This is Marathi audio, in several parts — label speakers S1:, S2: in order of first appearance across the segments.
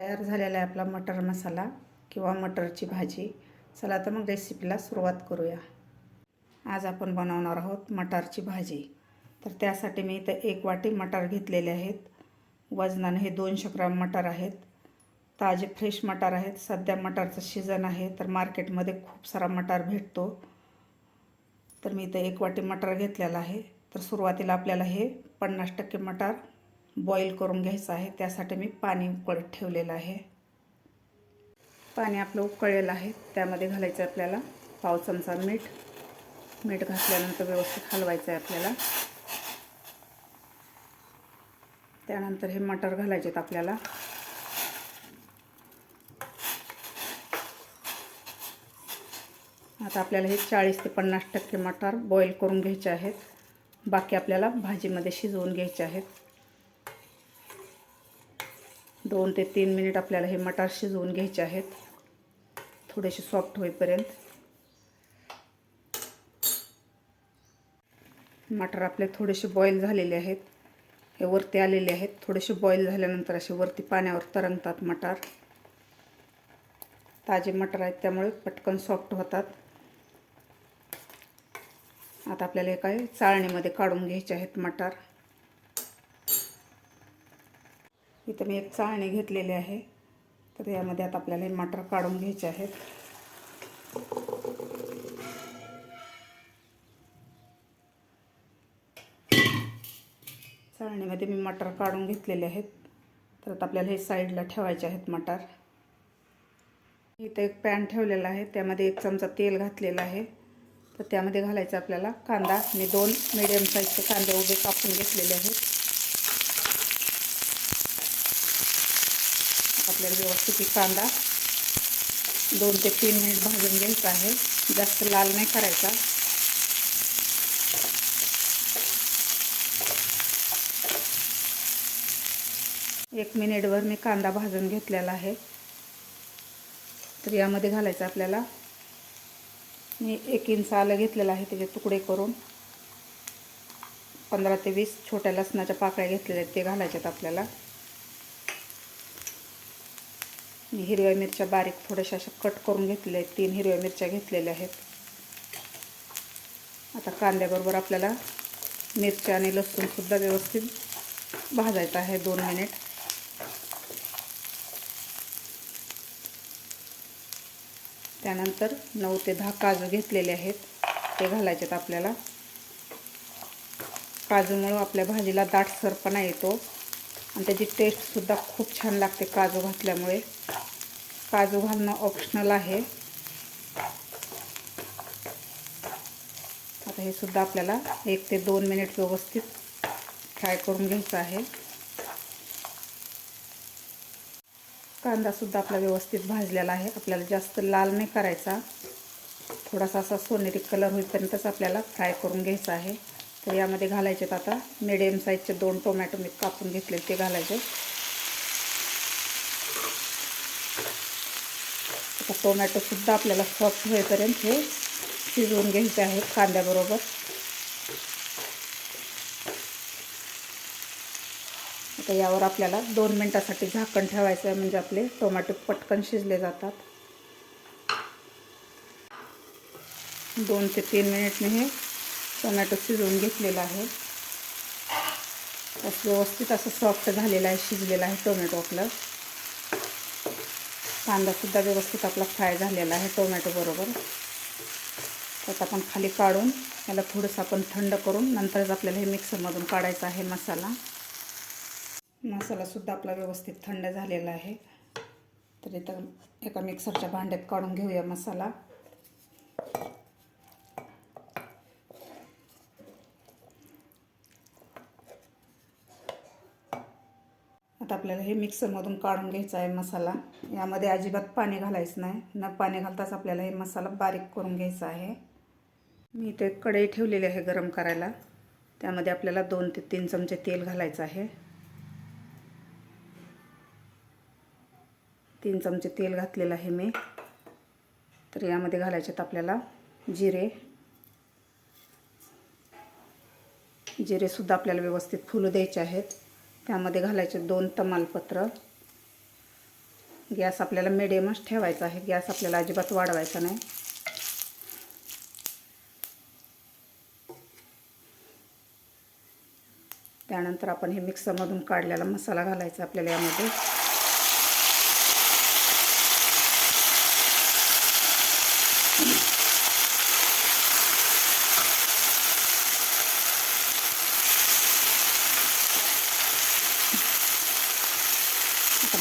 S1: तयार झालेला आहे आपला मटर मसाला किंवा मटरची भाजी. चला तर मग रेसिपीला सुरुवात करूया. आज आपण बनवणार आहोत मटारची भाजी. तर त्यासाठी मी इथं एक वाटी मटार घेतलेले आहेत. वजनाने हे दोनशे ग्राम मटार आहेत. ताजे फ्रेश मटार आहेत. सध्या मटारचं सीझन आहे तर मार्केटमध्ये खूप सारा मटार भेटतो. तर मी इथं एक वाटी मटार घेतलेला आहे. तर सुरुवातीला आपल्याला हे पन्नास टक्के मटार बॉईल करून घ्यायचं आहे. त्यासाठी मी पाणी उकळत ठेवलेलं आहे. पाणी आपलं उकळलेलं आहे. त्यामध्ये घालायचं आहे आपल्याला पाव चमचा मीठ. मीठ घातल्यानंतर व्यवस्थित हलवायचं आहे आपल्याला. त्यानंतर हे मटर घालायचे आहेत आपल्याला. आता आपल्याला हे चाळीस ते पन्नास टक्के मटार बॉईल करून घ्यायचे आहेत. बाकी आपल्याला भाजीमध्ये शिजवून घ्यायचे आहेत. दोन ते तीन मिनिट आपल्याला हे मटार शिजवून घ्यायचे आहेत. थोडेसे सॉफ्ट होईपर्यंत. मटार आपले थोडेसे बॉईल झालेले आहेत. हे वरती आलेले आहेत. थोडेसे बॉईल झाल्यानंतर असे वरती पाण्यावर तरंगतात मटार. ताजे मटर आहेत त्यामुळे पटकन सॉफ्ट होतात. आता आपल्याला हे काय चाळणीमध्ये काढून घ्यायचे आहेत मटार. इथं मी एक चाळणी घेतलेली आहे. तर यामध्ये आता आपल्याला हे मटर काढून घ्यायचे आहेत. चाळणीमध्ये मी मटर काढून घेतलेले आहेत. तर आता आपल्याला हे साईडला ठेवायचे आहेत मटर. इथं एक पॅन ठेवलेला आहे. त्यामध्ये एक चमचा तेल घातलेला आहे. तर त्यामध्ये घालायचं आपल्याला कांदा. मी दोन मिडियम साईजचे कांदे उभे कापून घेतलेले आहेत. आपल्याला व्यवस्थित कांदा दोन ते तीन मिनिट भाजून घ्यायचा आहे. जास्त लाल नाही करायचा. एक मिनिटभर मी कांदा भाजून घेतलेला आहे. तर यामध्ये घालायचं आपल्याला. मी एक इंच आलं घेतलेलं आहे त्याचे तुकडे करून. पंधरा ते वीस छोट्या लसणाच्या पाकळ्या घेतलेल्या आहेत ते घालायच्यात आपल्याला. मी हिरव्या मिरच्या बारीक थोड्याशा अशा कट करून घेतलेल्या आहेत तीन हिरव्या मिरच्या घेतलेल्या आहेत. आता कांद्याबरोबर आपल्याला मिरच्या आणि लसूणसुद्धा व्यवस्थित भाजायचं आहे दोन मिनिट. त्यानंतर नऊ ते दहा काजू घेतलेले आहेत. ते घालायचेत आपल्याला. काजूमुळं आपल्या भाजीला दाटसरपणा येतो आणि त्याची टेस्टसुद्धा खूप छान लागते काजू घातल्यामुळे. काजू घालणं ऑप्शनल आहे. आता हे सुद्धा आपल्याला एक ते दोन मिनिट व्यवस्थित फ्राय करून घ्यायचं आहे. कांदासुद्धा आपला व्यवस्थित भाजलेला आहे. आपल्याला जास्त लाल नाही करायचा. थोडासा असा सोनेरी कलर होईपर्यंतच आपल्याला फ्राय करून घ्यायचा आहे. तर यामध्ये घालायचेत आता मिडियम साईजचे दोन टोमॅटो मी कापून घेतले ते घालायचे आता टोमॅटोसुद्धा आपल्याला सॉफ्ट होईपर्यंत हे शिजवून घ्यायचे आहे कांद्याबरोबर. आता यावर आपल्याला दोन मिनटासाठी झाकण ठेवायचं आहे म्हणजे आपले टोमॅटो पटकन शिजले जातात. दोन ते तीन मिनिटने हे टोमॅटो शिजवून घेतलेलं आहे. असं व्यवस्थित असं सॉफ्ट झालेलं आहे शिजलेलं आहे टोमॅटो आपलं. कांदासुद्धा व्यवस्थित आपला फ्राय झालेला आहे टोमॅटोबरोबर त्यात आपण खाली काढून याला थोडंसं आपण थंड करून नंतरच आपल्याला हे मिक्सरमधून काढायचा आहे मसाला. मसालासुद्धा आपला व्यवस्थित थंड झालेला आहे. तर इथं एका मिक्सरच्या भांड्यात काढून घेऊया मसाला. आता आपल्याला हे मिक्सरमधून काढून घ्यायचं आहे मसाला. यामध्ये अजिबात पाणी घालायचं नाही. न पाणी घालताच आपल्याला हे मसाला बारीक करून घ्यायचा आहे. मी इथे कढई ठेवलेली आहे गरम करायला. त्यामध्ये आपल्याला दोन ते तीन चमचे तेल घालायचं आहे. तीन चमचे तेल घातलेलं आहे मी. तर यामध्ये घालायचे आपल्याला जिरे. जिरेसुद्धा आपल्याला व्यवस्थित फुलं द्यायचे आहेत. त्यामध्ये घालायचे दोन तमालपत्र. गॅस आपल्याला मिडियमच ठेवायचा आहे. गॅस आपल्याला अजिबात वाढवायचा नाही. त्यानंतर आपण हे मिक्सरमधून काढलेला मसाला घालायचा आपल्याला यामध्ये.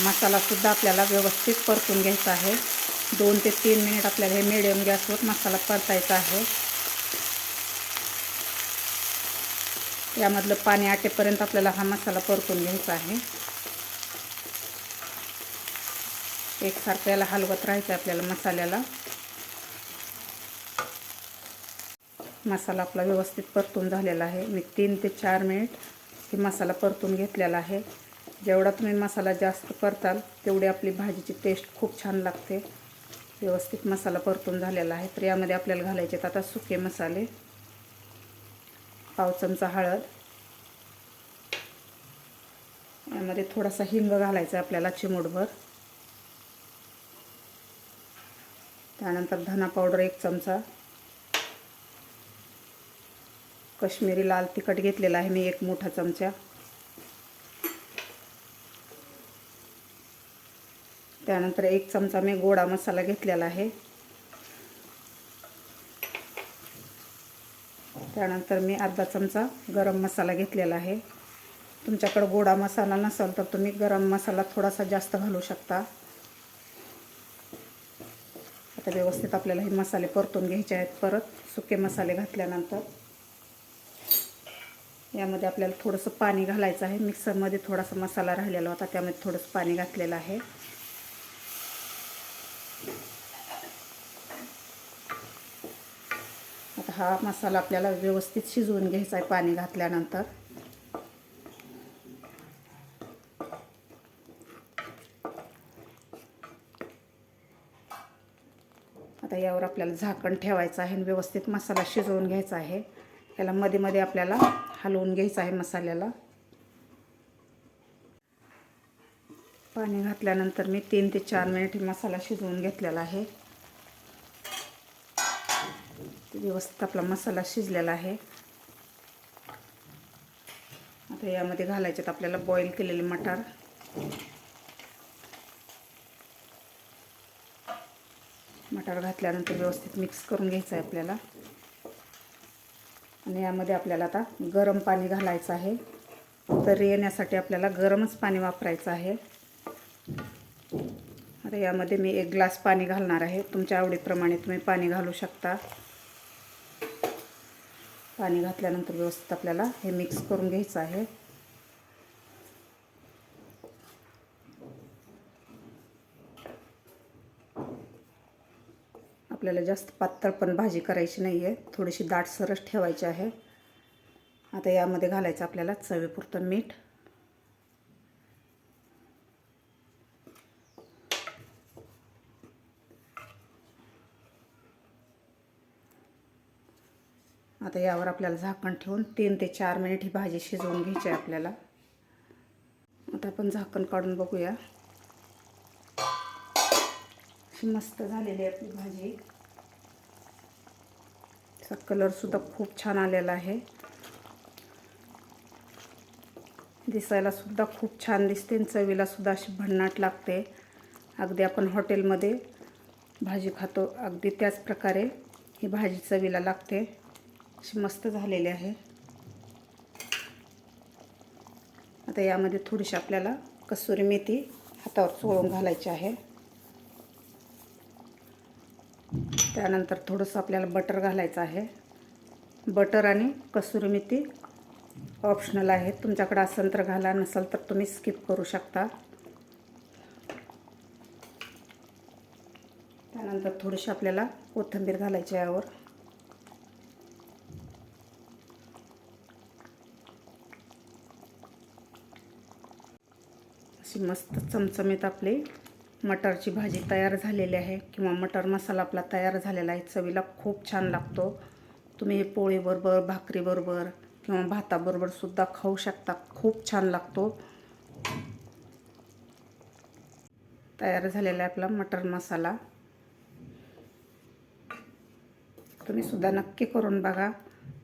S1: मसालासुद्धा आपल्याला व्यवस्थित परतून घ्यायचा आहे. दोन ते तीन मिनिट आपल्याला हे मिडियम गॅसवर मसाला परतायचा आहे. यामधलं पाणी आटेपर्यंत आपल्याला हा मसाला परतून घ्यायचा आहे. एकसारखं याला हलवत राहायचं आहे आपल्याला मसाल्याला. मसाला आपला व्यवस्थित परतून झालेला आहे. मी तीन ते चार मिनिट हे मसाला परतून घेतलेला आहे. जेवढा तुम्ही मसाला जास्त परताल तेवढी आपली भाजीची टेस्ट खूप छान लागते. व्यवस्थित मसाला परतून झालेला आहे. तर यामध्ये आपल्याला घालायचे आहेत आता सुके मसाले. पाव चमचा हळद. यामध्ये थोडासा हिंग घालायचा आहे आपल्याला चिमूटभर. त्यानंतर धना पावडर एक चमचा. कश्मीरी लाल तिखट घेतलेला आहे मी एक मोठा चमचा. त्यानंतर एक चमचा मी गोडा मसाला घेतलेला आहे. त्यानंतर मी अर्धा चमचा गरम मसाला घेतलेला आहे. तुमच्याकडं गोडा मसाला नसेल तर तुम्ही गरम मसाला थोडासा जास्त घालू शकता. आता व्यवस्थित आपल्याला हे मसाले परतून घ्यायचे आहेत परत. सुके मसाले घातल्यानंतर. यामध्ये आपल्याला थोडंसं पाणी घालायचं आहे. मिक्सरमध्ये थोडासा मसाला राहिलेला होता त्यामध्ये थोडंसं पाणी घातलेलं आहे. आता हा मसाला आपल्याला व्यवस्थित शिजवून घ्यायचा आहे पाणी घातल्यानंतर. आता यावर आपल्याला झाकण ठेवायचं आहे आणि व्यवस्थित मसाला शिजवून घ्यायचा आहे. याला मध्ये मध्ये आपल्याला हलवून घ्यायचं आहे मसाल्याला. पाणी घातल्यानंतर मी तीन ते चार मिनिट मसाला शिजवून घेतलेला आहे. व्यवस्थित आपला मसाला शिजलेला आहे. आता यामध्ये घालायचे आपल्याला बॉईल केलेले मटार. मटार घातल्यानंतर व्यवस्थित मिक्स करून घ्यायचं आहे आपल्याला. आणि यामध्ये आपल्याला आता गरम पाणी घालायचं आहे. तर येण्यासाठी आपल्याला गरमच पाणी वापरायचं आहे. आता यामध्ये मी एक ग्लास पाणी घालणार आहे. तुमच्या आवडीप्रमाणे तुम्ही पाणी घालू शकता. पाणी घातल्यानंतर व्यवस्थित आपल्याला हे मिक्स करून घ्यायचं आहे. आपल्याला जास्त पातळ पण भाजी करायची नाही आहे थोडीशी दाटसरच ठेवायची आहे. आता यामध्ये घालायचं आपल्याला चवीपुरतं मीठ. आता यावर आपल्याला झाकण ठेवून तीन ते चार मिनिट ही भाजी शिजवून घ्यायची आहे आपल्याला. आता आपण झाकण काढून बघूया. अशी मस्त झालेली आहे आपली भाजी. त्याचा कलरसुद्धा खूप छान आलेला आहे. दिसायला सुद्धा खूप छान दिसते आणि चवीलासुद्धा अशी भन्नाट लागते. अगदी आपण हॉटेलमध्ये भाजी खातो अगदी त्याच प्रकारे ही भाजी चवीला लागते. अशी मस्त झालेली आहे. आता यामध्ये थोडीशी आपल्याला कसुरी मेथी हातावर चोळून घालायची आहे. त्यानंतर थोडंसं आपल्याला बटर घालायचं आहे. बटर आणि कसुरी मेथी ऑप्शनल आहे तुमच्याकडे असेल तर घाला नसेल तर तुम्ही स्किप करू शकता. त्यानंतर थोडीशी आपल्याला कोथिंबीर घालायची यावर. अशी मस्त चमचमीत आपली मटरची भाजी तयार झालेली आहे. किंवा मटर मसाला आपला तयार झालेला आहे. चवीला खूप छान लागतो. तुम्ही हे पोळीबरोबर भाकरीबरोबर किंवा भाताबरोबर सुद्धा खाऊ शकता. खूप छान लागतो. तयार झालेला आहे आपला मटर मसाला. तुम्ही सुद्धा नक्की करून बघा.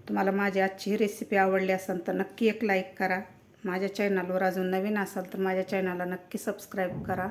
S1: तुम्हाला माझी आजची रेसिपी आवडली असेल तर नक्की एक लाईक करा. माझ्या चॅनलवर अजून नवीन असाल तर माझ्या चॅनलला नक्की सबस्क्राईब करा.